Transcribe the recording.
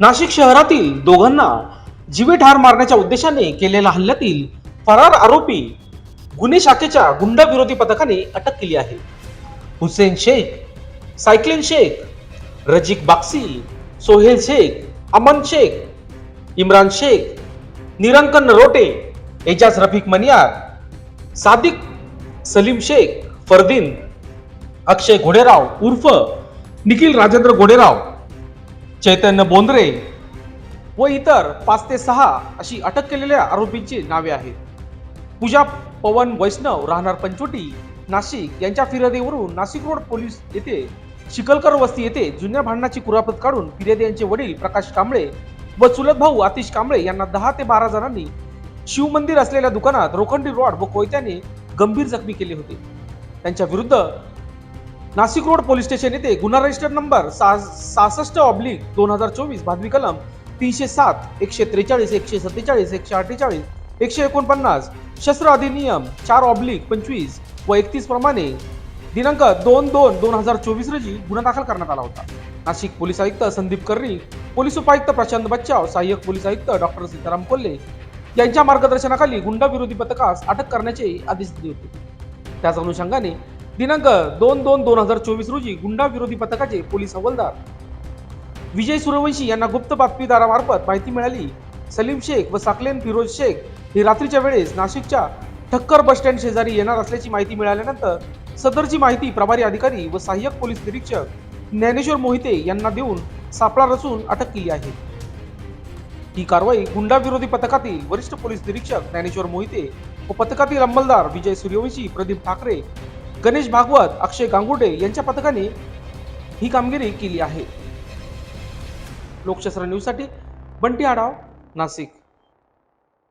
नाशिक शहरातील दोघांना जीवे ठार मारण्याच्या उद्देशाने केलेल्या हल्ल्यातील फरार आरोपी गुन्हे शाखेच्या गुंडा विरोधी पथकाने अटक केली आहे. हुसेन शेख सायक्लिन शेख रजिक बाक्सी सोहेल शेख अमन शेख इम्रान शेख निरंकन नरोटे एजाज रफिक मनियार सादिक सलीम शेख फरदीन अक्षय घोडेराव उर्फ निखिल राजेंद्र घोडेराव चैतन्य बोंद्रे व इतर पाच ते सहा अशी अटक केलेल्या आरोपींची नावे आहेत. पूजा पवन वैष्णव राहणार पंचवटी नाशिक यांच्या फिर्यादीवरून नाशिक रोड पोलीस येथे चिखलकर वस्ती येथे जुन्या भांडणाची कुरापत काढून फिर्यादी यांचे वडील प्रकाश कांबळे व चुलत भाऊ आतिश कांबळे यांना दहा ते बारा जणांनी शिवमंदिर असलेल्या दुकानात रोखंडी रॉड व कोयत्याने गंभीर जखमी केले होते. त्यांच्या विरुद्ध नाशिक रोड पोलीस स्टेशन येथे गुन्हा रजिस्टर नंबर सहासष्ट ऑब्लिक दोन हजार चोवीस भादवी कलम तीनशे सात एकशे त्रेचाळीस एकशे सत्तेचाळीस एकशे अठ्ठेचाळीस एकशे एकोणपन्नास शस्त्र अधिनियम चार ऑब्लिक पंचवीस व एकतीस प्रमाणे दिनांक दोन दोन दोन हजार चोवीस रोजी गुन्हा दाखल करण्यात आला होता. नाशिक पोलीस आयुक्त संदीप कर्णी पोलीस उपायुक्त प्रशांत बच्चाव सहाय्यक पोलीस आयुक्त डॉक्टर सीताराम कोल्हे यांच्या मार्गदर्शनाखाली गुंडा विरोधी पथकास अटक करण्याचे आदेश दिले होते. त्याच अनुषंगाने दिनांक दोन दोन दोन हजार चोवीस रोजी गुंडा विरोधी पथकाचे पोलीस हवालदार विजय सूर्यवंशी यांना गुप्त बातमीदारामार्फत माहिती मिळाली. सलीम शेख व साकलेन फिरोज शेख हे रात्रीच्या वेळेस नाशिकच्या ठक्कर बस स्टँड शेजारी येणार असल्याची माहिती मिळाल्यानंतर सदरची माहिती प्रभारी अधिकारी व सहाय्यक पोलीस निरीक्षक ज्ञानेश्वर मोहिते यांना देऊन सापळा रचून अटक केली आहे. ही कारवाई गुंडा विरोधी पथकातील वरिष्ठ पोलीस निरीक्षक ज्ञानेश्वर मोहिते व पथकातील अंमलदार विजय सूर्यवंशी प्रदीप ठाकरे गणेश भागवत अक्षय गांगुडे यांच्या पथकाने ही कामगिरी केली आहे. लोकशास्त्र न्यूजसाठी बंटी आढाव नाशिक.